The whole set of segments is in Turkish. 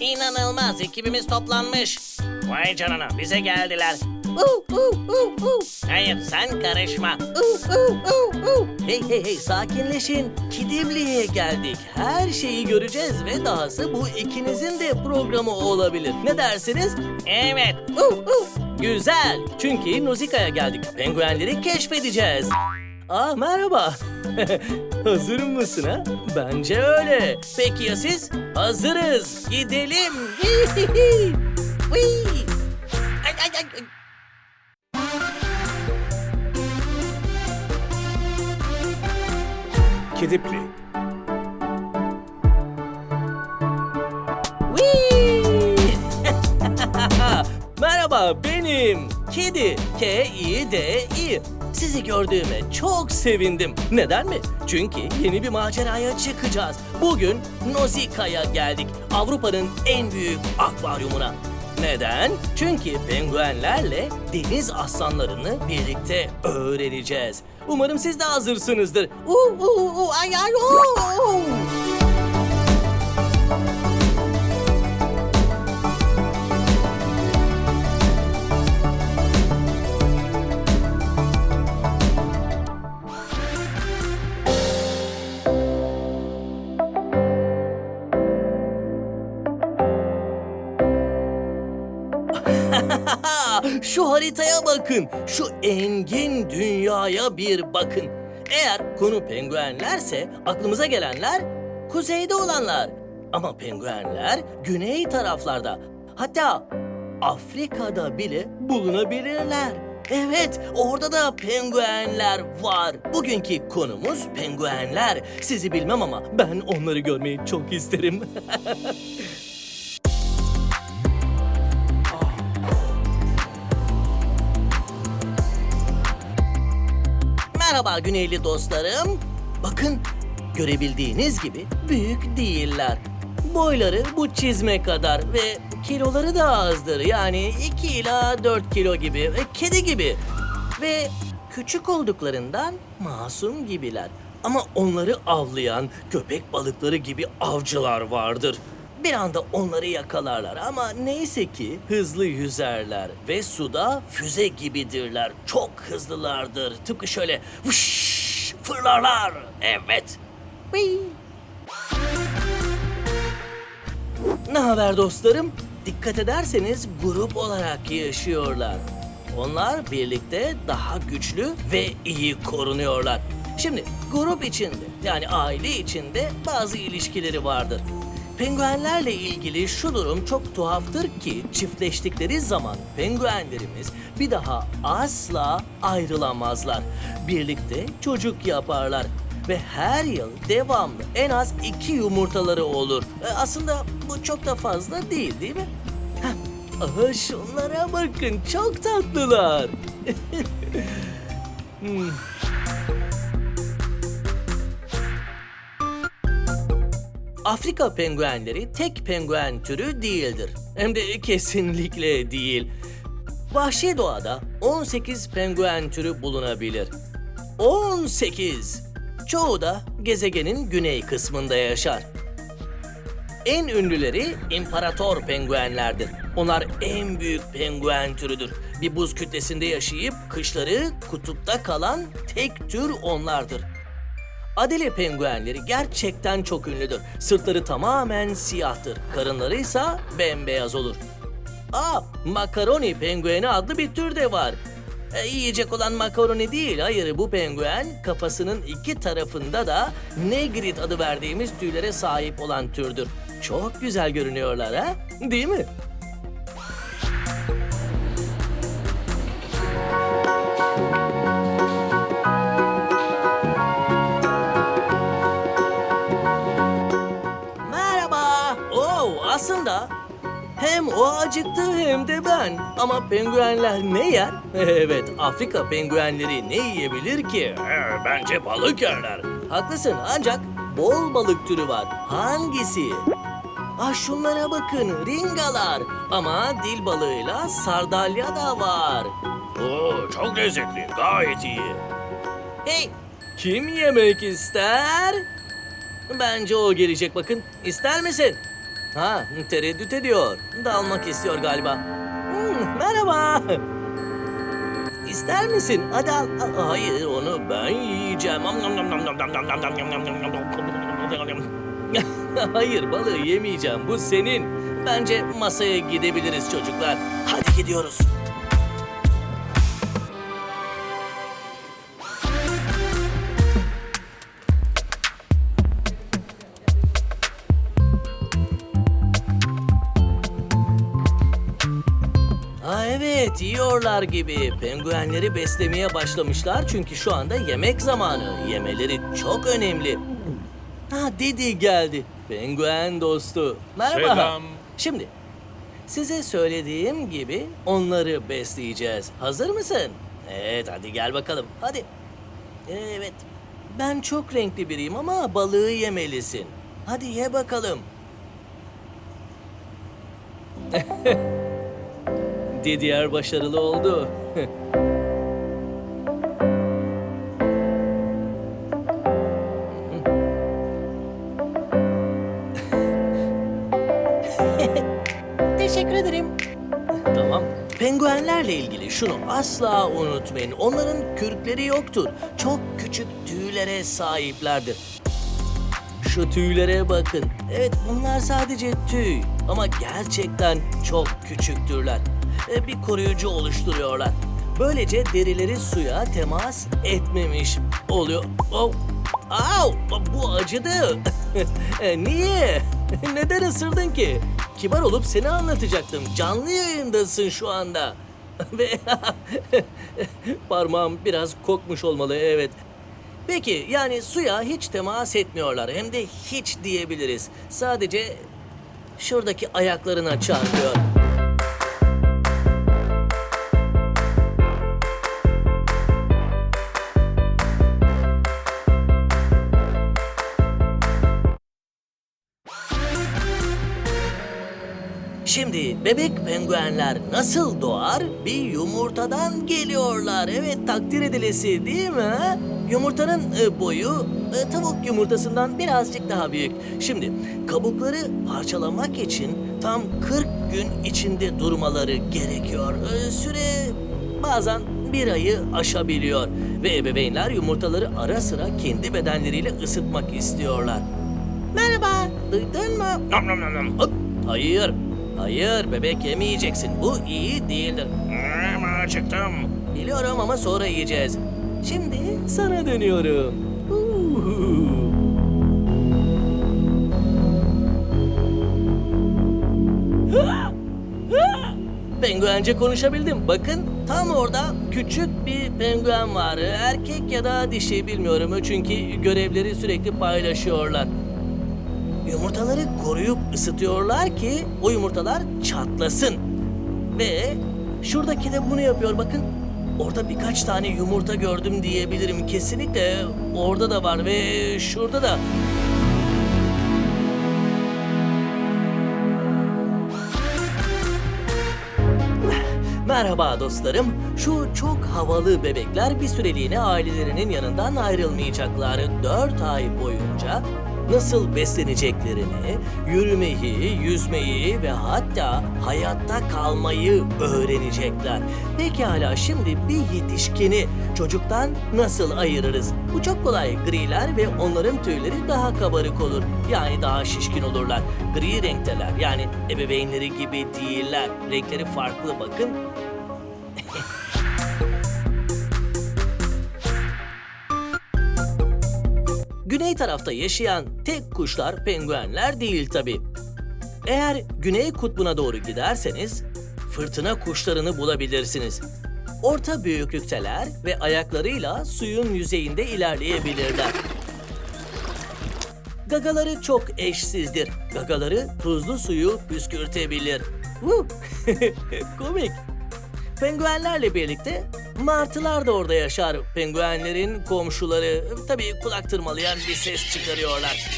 İnanılmaz ekibimiz toplanmış. Vay canına bize geldiler. Uh, uh, uh, uh. Hayır sen karışma. Uh, uh, uh, uh. Hey hey hey sakinleşin. Kidimli'ye geldik. Her şeyi göreceğiz ve dahası bu ikinizin de programı olabilir. Ne dersiniz? Evet. Uh, uh. Güzel. Çünkü Nuzika'ya geldik. Penguenleri keşfedeceğiz. Aa merhaba. Hazır mısın ha? Bence öyle. Peki ya siz? Hazırız. Gidelim. Ay, ay, ay. Kedipli. Merhaba benim Kedi K-I-D-I Sizi gördüğüme çok sevindim. Neden mi? Çünkü yeni bir maceraya çıkacağız. Bugün Nozika'ya geldik. Avrupa'nın en büyük akvaryumuna. Neden? Çünkü penguenlerle deniz aslanlarını birlikte öğreneceğiz. Umarım siz de hazırsınızdır. Uu, uu, uu, ay, ay, uu. Şu haritaya bakın. Şu engin dünyaya bir bakın. Eğer konu penguenlerse aklımıza gelenler kuzeyde olanlar. Ama penguenler güney taraflarda. Hatta Afrika'da bile bulunabilirler. Evet, orada da penguenler var. Bugünkü konumuz penguenler. Sizi bilmem ama ben onları görmeyi çok isterim. Merhaba Güneyli dostlarım. Bakın görebildiğiniz gibi büyük değiller. Boyları bu çizme kadar ve kiloları da azdır. Yani 2 ila 4 kilo gibi ve kedi gibi. Ve küçük olduklarından masum gibiler. Ama onları avlayan köpek balıkları gibi avcılar vardır. Bir anda onları yakalarlar ama neyse ki hızlı yüzerler ve suda füze gibidirler. Çok hızlılardır. Tıpkı şöyle vış, fırlarlar. Evet. Whee! Ne haber dostlarım? Dikkat ederseniz grup olarak yaşıyorlar. Onlar birlikte daha güçlü ve iyi korunuyorlar. Şimdi grup içinde yani aile içinde bazı ilişkileri vardır. Penguenlerle ilgili şu durum çok tuhaftır ki çiftleştikleri zaman penguenlerimiz bir daha asla ayrılamazlar. Birlikte çocuk yaparlar ve her yıl devamlı en az iki yumurtaları olur. E, aslında bu çok da fazla değil değil mi? Heh, aha şunlara bakın çok tatlılar. Hmm. Afrika penguenleri tek penguen türü değildir. Hem de kesinlikle değil. Vahşi doğada 18 penguen türü bulunabilir. 18! Çoğu da gezegenin güney kısmında yaşar. En ünlüleri imparator penguenlerdir. Onlar en büyük penguen türüdür. Bir buz kütlesinde yaşayıp kışları kutupta kalan tek tür onlardır. Adele penguenleri gerçekten çok ünlüdür. Sırtları tamamen siyahtır. Karınları ise bembeyaz olur. Aa, makaroni pengueni adlı bir tür de var. E, yiyecek olan makaroni değil, hayır bu penguen kafasının iki tarafında da negrit adı verdiğimiz tüylere sahip olan türdür. Çok güzel görünüyorlar ha, değil mi? Aslında hem o acıktı hem de ben. Ama penguenler ne yer? Evet, Afrika penguenleri ne yiyebilir ki? Ee, Bence balık yerler. Haklısın ancak bol balık türü var. Hangisi? Ah şunlara bakın, ringalar. Ama dil balığıyla sardalya da var. Oo, çok lezzetli. Gayet iyi. Hey, kim yemek ister? Bence o gelecek bakın. İster misin? Ha, tereddüt ediyor. Dalmak istiyor galiba. Hmm, merhaba. İster misin? Hadi al. Hayır, onu ben yiyeceğim. Hayır, balığı yemeyeceğim. Bu senin. Bence masaya gidebiliriz çocuklar. Hadi gidiyoruz. Evet yiyorlar gibi. Penguenleri beslemeye başlamışlar çünkü şu anda yemek zamanı. Yemeleri çok önemli. Ha Didi geldi. Penguen dostu. Merhaba. Selam. Şimdi size söylediğim gibi onları besleyeceğiz. Hazır mısın? Evet hadi gel bakalım. Hadi. Evet. Ben çok renkli biriyim ama balığı yemelisin. Hadi ye bakalım. Didier başarılı oldu. Teşekkür ederim. Tamam. Penguenlerle ilgili şunu asla unutmayın. Onların kürkleri yoktur. Çok küçük tüylere sahiplerdir. Şu tüylere bakın. Evet bunlar sadece tüy ama gerçekten çok küçüktürler. E, bir koruyucu oluşturuyorlar. Böylece derileri suya temas etmemiş oluyor. Oh. Au! Bu acıdı. E, Niye? Neden ısırdın ki? Kibar olup seni anlatacaktım. Canlı yayındasın şu anda. Ve parmağım biraz kokmuş olmalı evet. Peki yani suya hiç temas etmiyorlar. Hem de hiç diyebiliriz. Sadece şuradaki ayaklarına çarpıyor. Bebek penguenler nasıl doğar? Bir yumurtadan geliyorlar. Evet takdir edilesi değil mi? Yumurtanın e, boyu e, tavuk yumurtasından birazcık daha büyük. Şimdi kabukları parçalamak için tam 40 gün içinde durmaları gerekiyor. E, Süre bazen bir ayı aşabiliyor. Ve ebeveynler yumurtaları ara sıra kendi bedenleriyle ısıtmak istiyorlar. Merhaba, duydun mu? Nam nam nam nam. Hop, Hayır, hayır bebek yemeyeceksin. Bu iyi değildir. Ama acıktım. Biliyorum ama sonra yiyeceğiz. Şimdi sana dönüyorum. Uhu. Penguence konuşabildim. Bakın tam orada küçük bir penguen var. Erkek ya da dişi bilmiyorum çünkü görevleri sürekli paylaşıyorlar. Yumurtaları koruyup ısıtıyorlar ki o yumurtalar çatlasın. Ve şuradaki de bunu yapıyor bakın. Orada birkaç tane yumurta gördüm diyebilirim. Kesinlikle orada da var ve şurada da. Merhaba dostlarım. Şu çok havalı bebekler bir süreliğine ailelerinin yanından ayrılmayacaklar. 4 ay boyunca nasıl besleneceklerini, yürümeyi, yüzmeyi ve hatta hayatta kalmayı öğrenecekler. Pekala şimdi bir yetişkini çocuktan nasıl ayırırız? Bu çok kolay. Griler ve onların tüyleri daha kabarık olur. Yani daha şişkin olurlar. Gri renkteler. Yani ebeveynleri gibi değiller. Renkleri farklı bakın. Güney tarafta yaşayan tek kuşlar penguenler değil tabi. Eğer güney kutbuna doğru giderseniz fırtına kuşlarını bulabilirsiniz. Orta büyüklükteler ve ayaklarıyla suyun yüzeyinde ilerleyebilirler. Gagaları çok eşsizdir. Gagaları tuzlu suyu püskürtebilir. Komik. Penguenlerle birlikte martılar da orada yaşar. Penguenlerin komşuları tabii kulak tırmalayan bir ses çıkarıyorlar.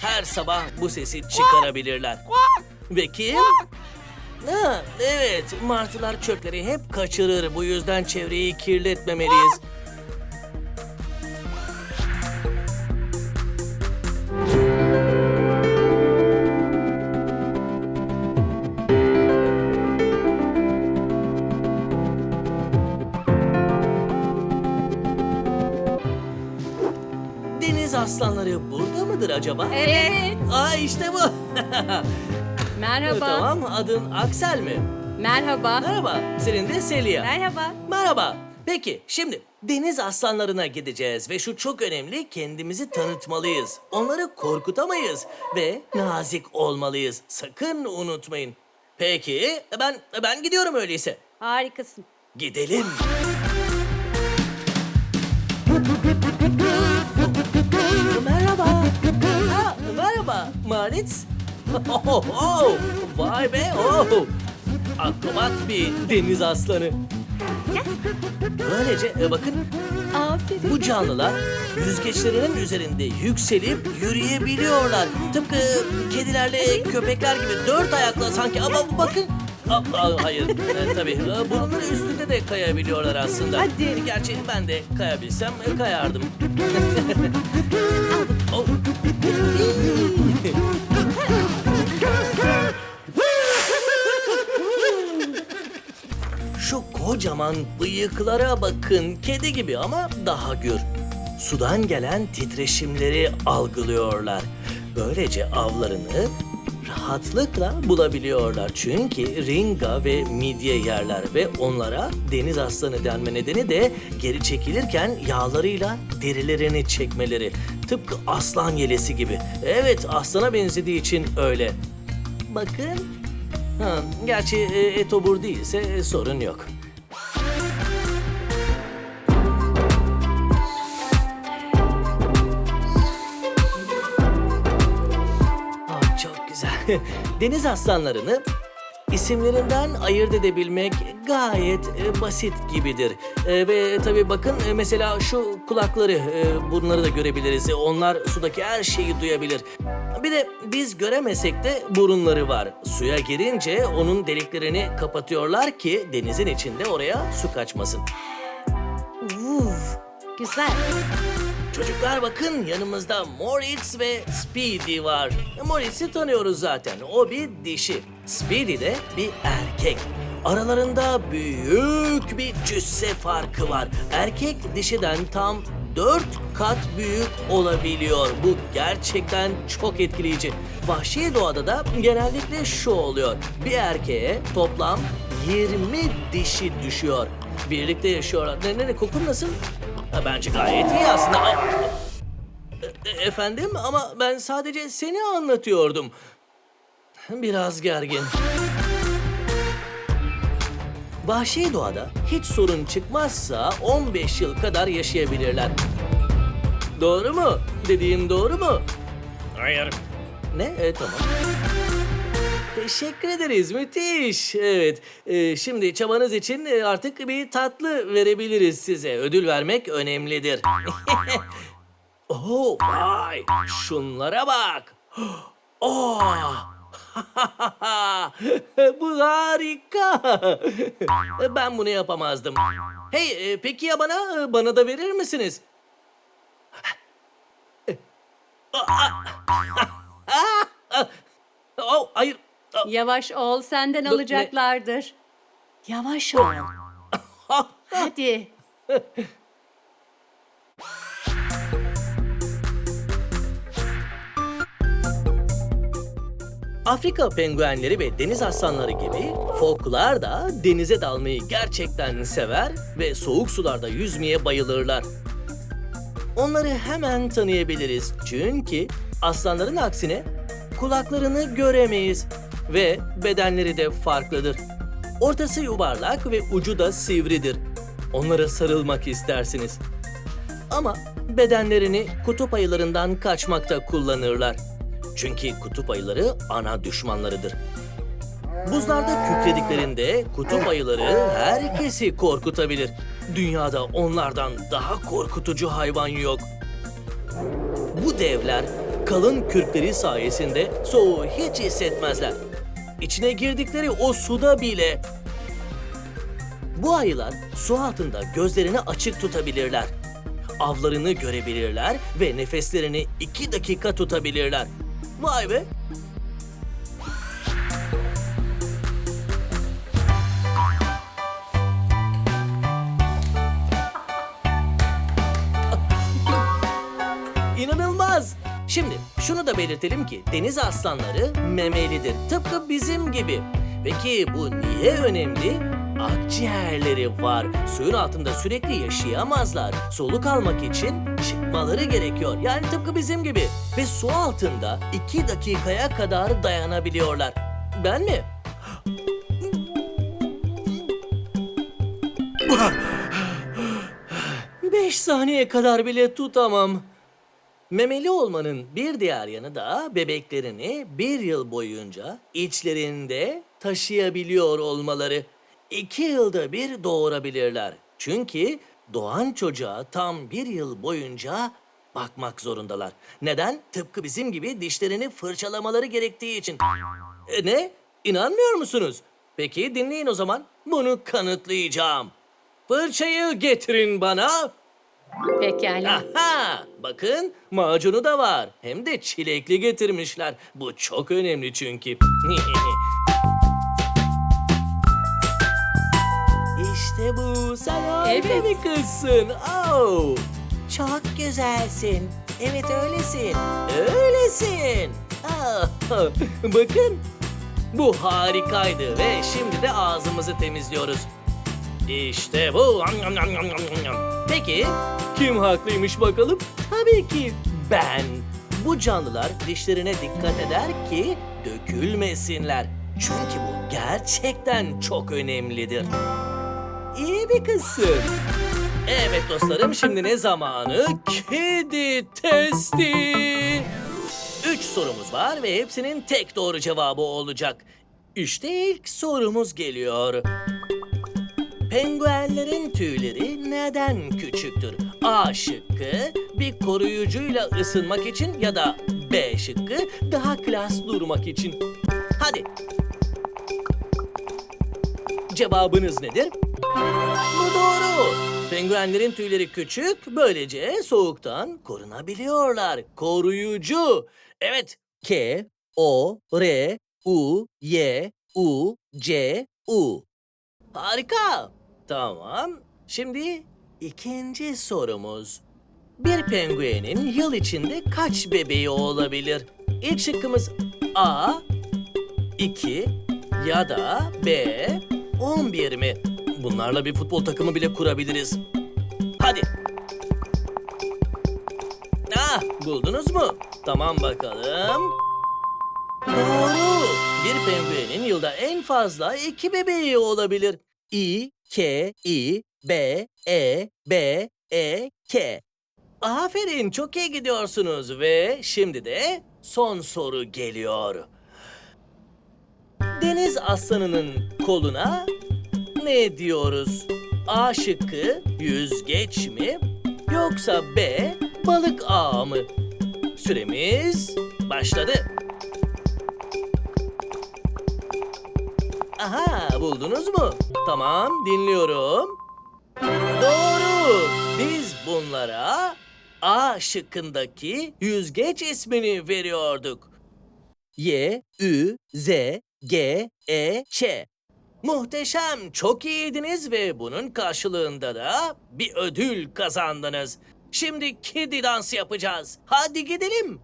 Her sabah bu sesi çıkarabilirler. Ve kim? Ha, evet, martılar çöpleri hep kaçırır. Bu yüzden çevreyi kirletmemeliyiz. Aslanları burada mıdır acaba? Evet. Aa işte bu. Merhaba. tamam adın Aksel mi? Merhaba. Merhaba. Senin de Selia. Merhaba. Merhaba. Peki şimdi deniz aslanlarına gideceğiz ve şu çok önemli kendimizi tanıtmalıyız. Onları korkutamayız ve nazik olmalıyız. Sakın unutmayın. Peki ben ben gidiyorum öyleyse. Harikasın. Gidelim. Maritz. Oh, oh, vay be. Oh. Akrobat bir deniz aslanı. Böylece e, bakın Aferin. bu canlılar yüzgeçlerinin üzerinde yükselip yürüyebiliyorlar. Tıpkı kedilerle köpekler gibi dört ayakla sanki ama bakın. Aa, aa, hayır e, tabii e, bunun üstünde de kayabiliyorlar aslında. Hadi. Gerçi ben de kayabilsem e, kayardım. Şu kocaman bıyıklara bakın. Kedi gibi ama daha gür. Sudan gelen titreşimleri algılıyorlar. Böylece avlarını rahatlıkla bulabiliyorlar. Çünkü ringa ve midye yerler ve onlara deniz aslanı denme nedeni de geri çekilirken yağlarıyla derilerini çekmeleri. Tıpkı aslan yelesi gibi. Evet aslana benzediği için öyle. Bakın Ha, gerçi e, etobur değilse e, sorun yok. Deniz aslanlarını isimlerinden ayırt edebilmek gayet e, basit gibidir. E, ve tabii bakın e, mesela şu kulakları e, bunları da görebiliriz. E, onlar sudaki her şeyi duyabilir. Bir de biz göremesek de burunları var. Suya girince onun deliklerini kapatıyorlar ki denizin içinde oraya su kaçmasın. Uf. Güzel. Çocuklar bakın yanımızda Moritz ve Speedy var. Moritz'i tanıyoruz zaten. O bir dişi. Speedy de bir erkek. Aralarında büyük bir cüsse farkı var. Erkek dişiden tam 4 kat büyük olabiliyor. Bu gerçekten çok etkileyici. Vahşi doğada da genellikle şu oluyor. Bir erkeğe toplam 20 dişi düşüyor. Birlikte yaşıyorlar. Ne, ne, ne kokun nasıl? Bence gayet iyi aslında. E- e- efendim ama ben sadece seni anlatıyordum. Biraz gergin. Vahşi doğada hiç sorun çıkmazsa 15 yıl kadar yaşayabilirler. Doğru mu? Dediğim doğru mu? Hayır. Ne? Evet tamam. Teşekkür ederiz. Müthiş. Evet. e, şimdi çabanız için e, artık bir tatlı verebiliriz size. Ödül vermek önemlidir. oh, vay. Şunlara bak. Oh. Bu harika. Ben bunu yapamazdım. Hey, e, peki ya bana? E, Bana da verir misiniz? Oh, hayır. Yavaş ol senden alacaklardır. Yavaş ol. Hadi. Afrika penguenleri ve deniz aslanları gibi foklar da denize dalmayı gerçekten sever ve soğuk sularda yüzmeye bayılırlar. Onları hemen tanıyabiliriz çünkü aslanların aksine kulaklarını göremeyiz ve bedenleri de farklıdır. Ortası yuvarlak ve ucu da sivridir. Onlara sarılmak istersiniz. Ama bedenlerini kutup ayılarından kaçmakta kullanırlar. Çünkü kutup ayıları ana düşmanlarıdır. Buzlarda kükrediklerinde kutup ayıları herkesi korkutabilir. Dünyada onlardan daha korkutucu hayvan yok. Bu devler kalın kürkleri sayesinde soğuğu hiç hissetmezler. İçine girdikleri o suda bile bu ayılar su altında gözlerini açık tutabilirler. Avlarını görebilirler ve nefeslerini iki dakika tutabilirler. Vay be! İnanılmaz! Şimdi şunu da belirtelim ki deniz aslanları memelidir. Tıpkı bizim gibi. Peki bu niye önemli? Akciğerleri var. Suyun altında sürekli yaşayamazlar. Soluk almak için çıkmaları gerekiyor. Yani tıpkı bizim gibi. Ve su altında 2 dakikaya kadar dayanabiliyorlar. Ben mi? Beş saniye kadar bile tutamam. Memeli olmanın bir diğer yanı da bebeklerini bir yıl boyunca içlerinde taşıyabiliyor olmaları. İki yılda bir doğurabilirler. Çünkü doğan çocuğa tam bir yıl boyunca bakmak zorundalar. Neden? Tıpkı bizim gibi dişlerini fırçalamaları gerektiği için. E ne? İnanmıyor musunuz? Peki dinleyin o zaman. Bunu kanıtlayacağım. Fırçayı getirin bana. Pekala. Aha! Bakın macunu da var. Hem de çilekli getirmişler. Bu çok önemli çünkü. işte bu. Sen harika Evet. bir kızsın. Oh! Çok güzelsin. Evet öylesin. Öylesin. Ah, Bakın. Bu harikaydı ve şimdi de ağzımızı temizliyoruz. İşte bu. Peki kim haklıymış bakalım? Tabii ki ben. Bu canlılar dişlerine dikkat eder ki dökülmesinler. Çünkü bu gerçekten çok önemlidir. İyi bir kızsın. Evet dostlarım şimdi ne zamanı? Kedi testi. Üç sorumuz var ve hepsinin tek doğru cevabı olacak. İşte ilk sorumuz geliyor. Penguenlerin tüyleri neden küçüktür? A şıkkı bir koruyucuyla ısınmak için ya da B şıkkı daha klas durmak için. Hadi. Cevabınız nedir? Bu doğru. Penguenlerin tüyleri küçük, böylece soğuktan korunabiliyorlar. Koruyucu. Evet. K, O, R, U, Y, U, C, U. Harika. Tamam. Şimdi ikinci sorumuz. Bir penguenin yıl içinde kaç bebeği olabilir? İlk şıkkımız A, 2 ya da B, 11 mi? Bunlarla bir futbol takımı bile kurabiliriz. Hadi. Ah, buldunuz mu? Tamam bakalım. Doğru. Bir penguenin yılda en fazla iki bebeği olabilir. İ, K, I, B, E, B, E, K. Aferin, çok iyi gidiyorsunuz ve şimdi de son soru geliyor. Deniz aslanının koluna ne diyoruz? A şıkkı yüzgeç mi? Yoksa B balık ağı mı? Süremiz başladı. Aha buldunuz mu? Tamam dinliyorum. Doğru. Biz bunlara A şıkkındaki yüzgeç ismini veriyorduk. Y, Ü, Z, G, E, Ç. Muhteşem, çok iyiydiniz ve bunun karşılığında da bir ödül kazandınız. Şimdi kedi dansı yapacağız. Hadi gidelim.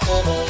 come on.